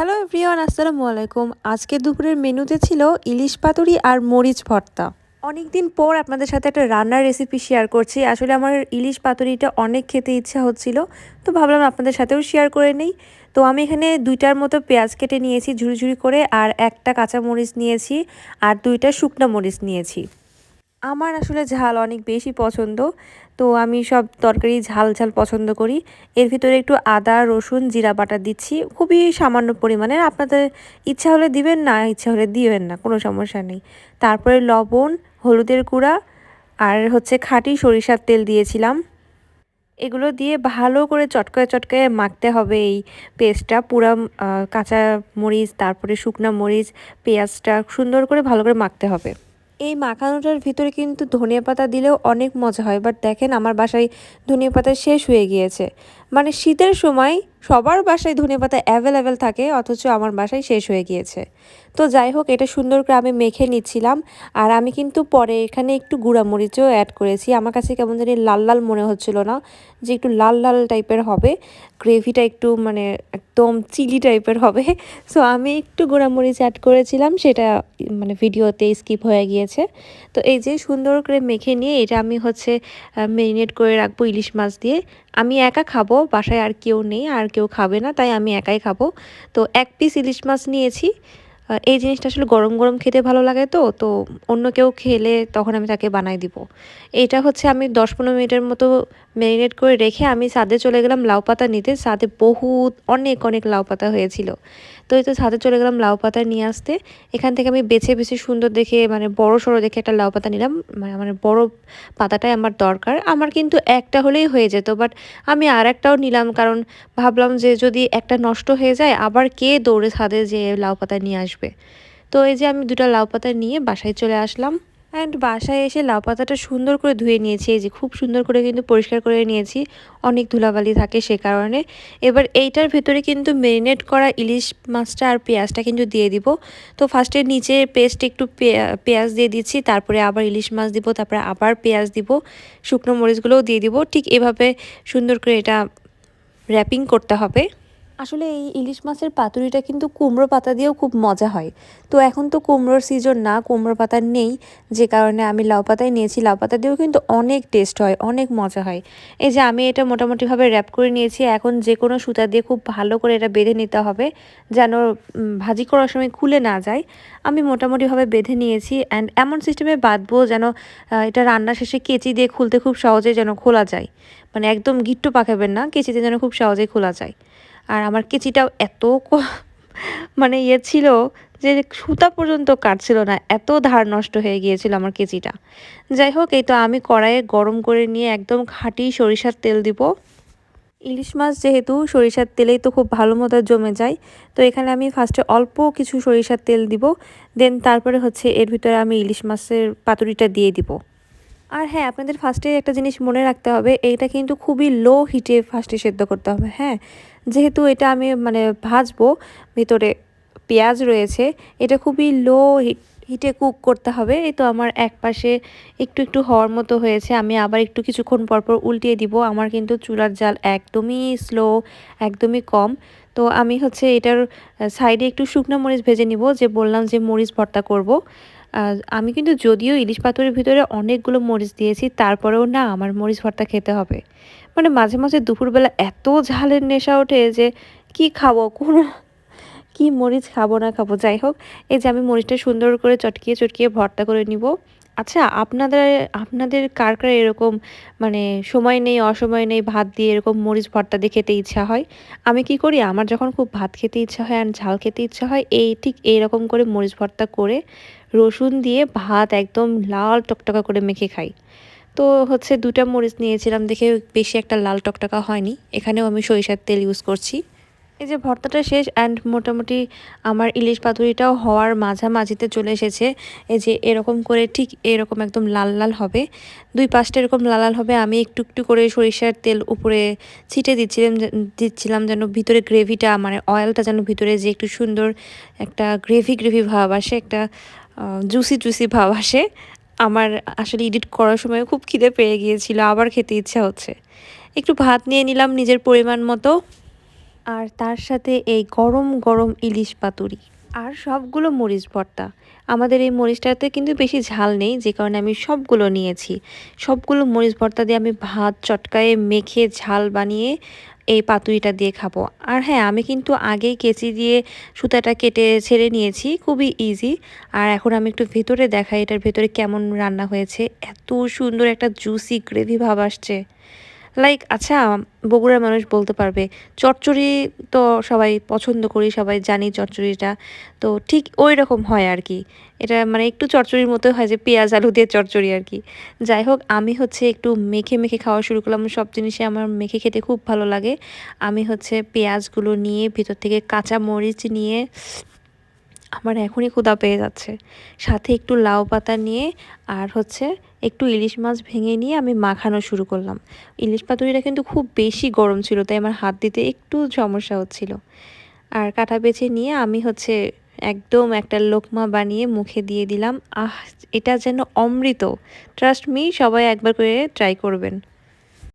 Hello everyone, আসসালামু আলাইকুম। আজকে দুপুরের মেনুতে ছিল ইলিশ পাতুরি আর মরিচ ভর্তা। অনেক দিন পর আপনাদের সাথে একটা রান্নার রেসিপি শেয়ার করছি। আসলে আমার ইলিশ পাতুরিটা অনেক খেতে ইচ্ছা হচ্ছিল, তো ভাবলাম আপনাদের সাথেও শেয়ার করে নেই। তো আমি এখানে দুইটার মতো পেঁয়াজ কেটে নিয়েছি ঝুড়ি ঝুড়ি করে, আর একটা কাঁচা মরিচ নিয়েছি, আর দুইটা শুকনো মরিচ নিয়েছি। আমার আসলে ঝাল অনেক বেশি পছন্দ। তো আমি সব তরকারি ঝাল ঝাল পছন্দ করি। এর ভিতরে একটু আদা, রসুন, জিরা বাটা দিচ্ছি। খুবই সামান্য পরিমাণে। আপনাদের ইচ্ছা হলে দিবেন না, ইচ্ছা হলে দিবেন না, কোনো সমস্যা নেই। তারপরে লবণ, হলুদের গুঁড়া আর হচ্ছে খাঁটি সরিষার তেল দিয়েছিলাম। এগুলো দিয়ে ভালো করে চটকায় চটকায় মাখতে হবে এই পেস্টটা। পুরা কাঁচা মরিচ, তারপরে শুকনা মরিচ, পেঁয়াজটা সুন্দর করে ভালো করে মাখতে হবে। এই মাখানোটার ভিতরে কিন্তু ধনিয়া পাতা দিলেও অনেক মজা হয়। বাট দেখেন, আমার বাসায় ধনিয়া পাতা শেষ হয়ে গিয়েছে। মানে শীতের সময় সবার বাসায় ধনিয়া পাতা অ্যাভেলেবেল থাকে, অথচ আমার বাসায় শেষ হয়ে গিয়েছে। তো যাই হোক, এটা সুন্দর করে আমি মেখে নিচ্ছিলাম। আর আমি কিন্তু পরে এখানে একটু গুঁড়ামরিচও অ্যাড করেছি। আমার কাছে কেমন জানি লাল লাল মনে হচ্ছিল না, যে একটু লাল লাল টাইপের হবে। গ্রেভিটা একটু মানে একদম চিলি টাইপের হবে। সো আমি একটু গুঁড়ামরিচ অ্যাড করেছিলাম, সেটা মানে ভিডিওতে স্কিপ হয়ে গিয়েছে। তো এই যে সুন্দর করে মেখে নিয়ে, এটা আমি হচ্ছে মেরিনেট করে রাখব ইলিশ মাছ দিয়ে। আমি একা খাব, বাসায় আর কেউ নেই, আর কেউ খাবে না, তাই আমি একাই খাব। তো এক পিস ইলিশ মাছ নিয়েছি। এই জিনিসটা আসলে গরম গরম খেতে ভালো লাগে তো তো অন্য কেউ খেলে তখন আমি তাকে বানাই দিব। এটা হচ্ছে আমি দশ পনেরো মিনিটের মতো ম্যারিনেট করে রেখে আমি ছাদে চলে গেলাম লাউ পাতা নিতে। ছাদে বহুত, অনেক অনেক লাউ পাতা হয়েছিল। তো এই তো ছাদে চলে গেলাম লাউ পাতা নিয়ে আসতে। এখান থেকে আমি বেছে বেছে সুন্দর দেখে মানে বড় সড়ো দেখে একটা লাউ পাতা নিলাম। মানে মানে বড় পাতাটাই আমার দরকার। আমার কিন্তু একটা হলেই হয়ে যেত বাট আমি আর একটাও নিলাম কারণ ভাবলাম যে যদি একটা নষ্ট হয়ে যায়, আবার কে দৌড়ে ছাদে যে লাউ পাতা নিয়ে আসবে? তো এই যে আমি দুটা লাউ পাতা নিয়ে বাসায় চলে আসলাম। অ্যান্ড বাসায় এসে লাউ পাতাটা সুন্দর করে ধুয়ে নিয়েছি। এই যে খুব সুন্দর করে কিন্তু পরিষ্কার করে নিয়েছি। অনেক ধুলাবালি থাকে সে কারণে। এবার এইটার ভেতরে কিন্তু মেরিনেট করা ইলিশ মাছটা আর পেঁয়াজটা কিন্তু দিয়ে দিব। তো ফার্স্টে নিচে পেস্ট একটু পেঁয়াজ দিয়ে দিচ্ছি। তারপরে আবার ইলিশ মাছ দিব। তারপরে আবার পেঁয়াজ দিব। শুকনো মরিচগুলোও দিয়ে দিব। ঠিক এভাবে সুন্দর করে এটা র্যাপিং করতে হবে। আসলে এই ইলিশ মাছের পাতুরিটা কিন্তু কুমড়ো পাতা দিয়েও খুব মজা হয়। তো এখন তো কুমড়োর সিজন না, কুমড়ো পাতা নেই। যে কারণে আমি লাউ পাতায় নিয়েছি। লাউ পাতা দিয়েও কিন্তু অনেক টেস্ট হয়, অনেক মজা হয়। এই যে আমি এটা মোটামুটিভাবে র্যাপ করে নিয়েছি। এখন যে কোনো সুতা দিয়ে খুব ভালো করে এটা বেঁধে নিতে হবে, যেন ভাজি করার সময় খুলে না যায়। আমি মোটামুটিভাবে বেঁধে নিয়েছি অ্যান্ড এমন সিস্টেমে বাঁধবো যেন এটা রান্না শেষে কেচি দিয়ে খুলতে খুব সহজে যেন খোলা যায়। মানে একদম গিট্টু পাকাবেন না, কেচিতে যেন খুব সহজেই খোলা যায়। আর আমার কেচিটাও এত মানে ইয়ে ছিল যে সুতা পর্যন্ত কাটছিল না, এত ধার নষ্ট হয়ে গিয়েছিল আমার কেচিটা। যাই হোক, এই তো আমি কড়াইয়ে গরম করে নিয়ে একদম খাঁটি সরিষার তেল দিব। ইলিশ মাছ যেহেতু সরিষার তেলেই তো খুব ভালো মতো জমে যায়, তো এখানে আমি ফার্স্টে অল্প কিছু সরিষার তেল দিব দেন তারপরে হচ্ছে এর ভিতরে আমি ইলিশ মাছের পাতুরিটা দিয়ে দিব। আর হ্যাঁ আপনাদের ফার্স্টে একটা জিনিস মনে রাখতে হবে, এইটা কিন্তু খুবই লো হিটে ফার্স্টে সেদ্ধ করতে হবে হ্যাঁ? যেহেতু এটা আমি মানে ভাজবো, ভিতরে পেঁয়াজ রয়েছে, এটা খুবই লো হিট কুক করতে হবে। এই তো আমার এক পাশে একটু একটু হওয়ার মতো হয়েছে। আমি আবার একটু কিছুক্ষণ পরপর উল্টিয়ে দিব। আমার কিন্তু চুলার জাল একদমই স্লো একদমই কম। তো আমি হচ্ছে এটার সাইডে একটু শুকনো মরিচ ভেজে নিব। যে বললাম যে মরিচ ভর্তা করব। আমি কিন্তু যদিও ইলিশ পাথরের ভিতরে অনেকগুলো মরিচ দিয়েছি, তারপরেও না আমার মরিচ ভর্তা খেতে হবে। মানে মাঝে মাঝে দুপুরবেলা এত ঝালের নেশা ওঠে যে কি খাব, কোনো কি মরিচ খাব না খাব। যাই হোক, এই যে আমি মরিচটা সুন্দর করে চটকিয়ে চটকিয়ে ভর্তা করে নিব। আচ্ছা আপনাদের আপনাদের কার কার এরকম মানে সময় নেই, অসময় নেই ভাত দিয়ে এরকম মরিচ ভর্তা দিয়ে খেতে ইচ্ছা হয়? আমি কি করি? আমার যখন খুব ভাত খেতে ইচ্ছা হয় আর ঝাল খেতে ইচ্ছা হয়, এই ঠিক এইরকম করে মরিচ ভর্তা করে রসুন দিয়ে ভাত একদম লাল টকটকা করে মেখে খাই। তো হচ্ছে দুটা মরিচ নিয়েছিলাম, দেখে বেশি একটা লাল টকটকা হয়নি। এখানেও আমি সরিষার তেল ইউজ করছি। এই যে ভর্তাটা শেষ অ্যান্ড মোটামুটি আমার ইলিশ পাতুরিটাও হওয়ার মাঝামাঝিতে চলে এসেছে। এই যে এরকম করে ঠিক এরকম একদম লাল লাল হবে। দুই পাশটা এরকম লাল লাল হবে, আমি একটু একটু করে সরিষার তেল উপরে ছিটে দিচ্ছিলাম দিচ্ছিলাম যেন ভিতরে গ্রেভিটা মানে অয়েলটা যেন ভিতরে যে একটু সুন্দর একটা গ্রেভি গ্রেভি ভাব আসে, একটা জুসি জুসি ভাব আসে। আমার আসলে এডিট করার সময় খুব খিদে পেয়ে গিয়েছিল, আবার খেতে ইচ্ছা হচ্ছে। একটু ভাত নিয়ে নিলাম নিজের পরিমাণ মতো। আর তার সাথে এই গরম গরম ইলিশ পাতুরি। আর সবগুলো মরিচ ভর্তা। আমাদের এই মরিচটাতে কিন্তু বেশি ঝাল নেই, যে কারণে আমি সবগুলো নিয়েছি। সবগুলো মরিচ ভর্তা দিয়ে আমি ভাত চটকায়ে মেখে ঝাল বানিয়ে এই পাতুরিটা দিয়ে খাব। আর হ্যাঁ আমি কিন্তু আগেই কেচি দিয়ে সুতাটা কেটে ছেড়ে নিয়েছি, খুবই ইজি আর এখন আমি একটু ভেতরে দেখাই এটার ভেতরে কেমন রান্না হয়েছে। এত সুন্দর একটা জুসি গ্রেভি ভাব আসছে। লাইক আচ্ছা বগুড়ার মানুষ বলতে পারবে, চচ্চড়ি তো সবাই পছন্দ করি, সবাই জানি চচ্চড়িটা। তো ঠিক ওই রকম হয় আর কি। এটা মানে একটু চচ্চড়ির মতো হয় যে পেঁয়াজ, আলু দিয়ে চচ্চড়ি আর কি। যাই হোক, আমি হচ্ছে একটু মেখে মেখে খাওয়া শুরু করলাম। সব জিনিসে আমার মেখে খেতে খুব ভালো লাগে। আমি হচ্ছে পেঁয়াজগুলো নিয়ে ভিতর থেকে কাঁচা মরিচ নিয়ে আমার এখনই ক্ষুধা পেয়ে যাচ্ছে। সাথে একটু লাউ পাতা নিয়ে আর হচ্ছে একটু ইলিশ মাছ ভেঙে নিয়ে আমি মাখানো শুরু করলাম। ইলিশ পাতুরিটা কিন্তু খুব বেশি গরম ছিল, তাই আমার হাত দিতে একটু সমস্যা হচ্ছিল। আর কাটা বেছে নিয়ে আমি হচ্ছে একদম একটা লোকমা বানিয়ে মুখে দিয়ে দিলাম। আহ, এটা যেন অমৃত। ট্রাস্ট মি সবাই একবার করে ট্রাই করবেন।